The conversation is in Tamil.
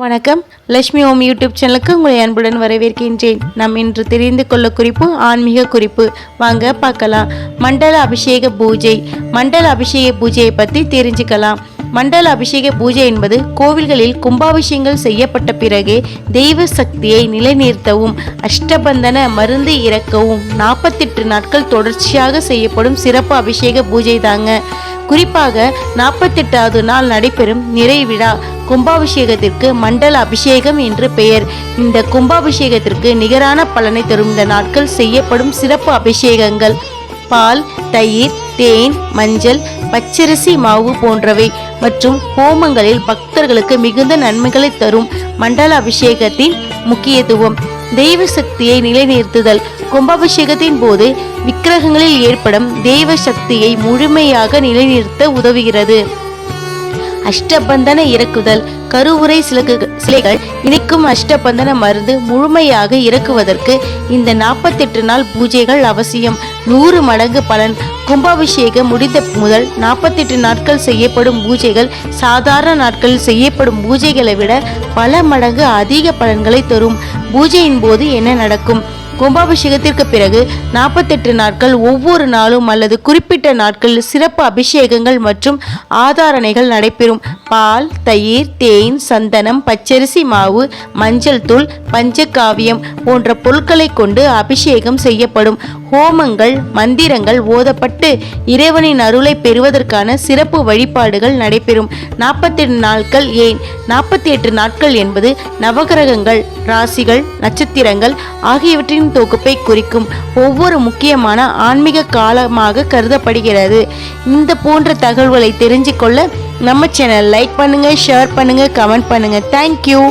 வணக்கம். லட்சுமி ஓம் யூடியூப் சேனலுக்கு உங்களை அன்புடன் வரவேற்கின்றேன். நாம் இன்று தெரிந்து கொள்ள குறிப்பு ஆன்மீக குறிப்பு. வாங்க பார்க்கலாம். மண்டல அபிஷேக பூஜை. மண்டல அபிஷேக பூஜையை பற்றி தெரிஞ்சுக்கலாம். மண்டல அபிஷேக பூஜை என்பது கோவில்களில் கும்பாபிஷேகங்கள் செய்யப்பட்ட பிறகே தெய்வ சக்தியை நிலைநிறுத்தவும் அஷ்டபந்தன மருந்து இறக்கவும் நாற்பத்தெட்டு நாட்கள் தொடர்ச்சியாக செய்யப்படும் சிறப்பு அபிஷேக பூஜை தாங்க குறிப்பாக நாற்பத்தெட்டாவது நாள் நடைபெறும் நிறைவிழா. கும்பாபிஷேகத்திற்கு மண்டல அபிஷேகம் என்று பெயர். இந்த கும்பாபிஷேகத்திற்கு நிகரான பலனை தரும் இந்த நாட்கள் செய்யப்படும் சிறப்பு அபிஷேகங்கள். பால் தயிர் தேன் மஞ்சள் பச்சரிசி மாவு போன்றவை மற்றும் ஹோமங்களில் பக்தர்களுக்கு மிகுந்த நன்மைகளை தரும் மண்டல அபிஷேகத்தின் முக்கியத்துவம். தெய்வ சக்தியை நிலைநிறுத்துதல். கும்பாபிஷேகத்தின் போது விக்கிரகங்களில் ஏற்படும் தெய்வ சக்தியை முழுமையாக நிலைநிறுத்த உதவுகிறது. அஷ்டபந்தன இறக்குதல். கருவுரை சிலகு சிலைகள் இணைக்கும் அஷ்டபந்தன மருந்து முழுமையாக இறக்குவதற்கு இந்த நாற்பத்தெட்டு நாள் பூஜைகள் அவசியம். நூறு மடங்கு பலன் கும்பாபிஷேகம் முடிந்த முதல் நாற்பத்தெட்டு நாட்கள் செய்யப்படும் பூஜைகள் சாதாரண நாட்களில் செய்யப்படும் பூஜைகளை விட பல மடங்கு அதிக பலன்களை தரும். பூஜையின் போது என்ன நடக்கும்? கும்பாபிஷேகத்திற்கு பிறகு நாற்பத்தெட்டு நாட்கள் ஒவ்வொரு நாளும் அல்லது குறிப்பிட்ட நாட்களில் சிறப்பு அபிஷேகங்கள் மற்றும் ஆதாரணைகள் நடைபெறும். பால் தயிர் தேன் சந்தனம் பச்சரிசி மாவு மஞ்சள் தூள் பஞ்சகாவியம் போன்ற பொருட்களை கொண்டு அபிஷேகம் செய்யப்படும். ஹோமங்கள் மந்திரங்கள் ஓதப்பட்டு இறைவனின் அருளை பெறுவதற்கான சிறப்பு வழிபாடுகள் நடைபெறும். நாற்பத்தெட்டு நாட்கள் ஏன்? நாற்பத்தி எட்டு நாட்கள் என்பது நவகிரகங்கள் ராசிகள் நட்சத்திரங்கள் ஆகியவற்றின் தொகுப்பை குறிக்கும் ஒவ்வொரு முக்கியமான ஆன்மீக காலமாக கருதப்படுகிறது. இந்த போன்ற தகவல்களை தெரிஞ்சு கொள்ள நம்ம சேனல் லைக் பண்ணுங்க ஷேர் பண்ணுங்க கமெண்ட் பண்ணுங்க. Thank you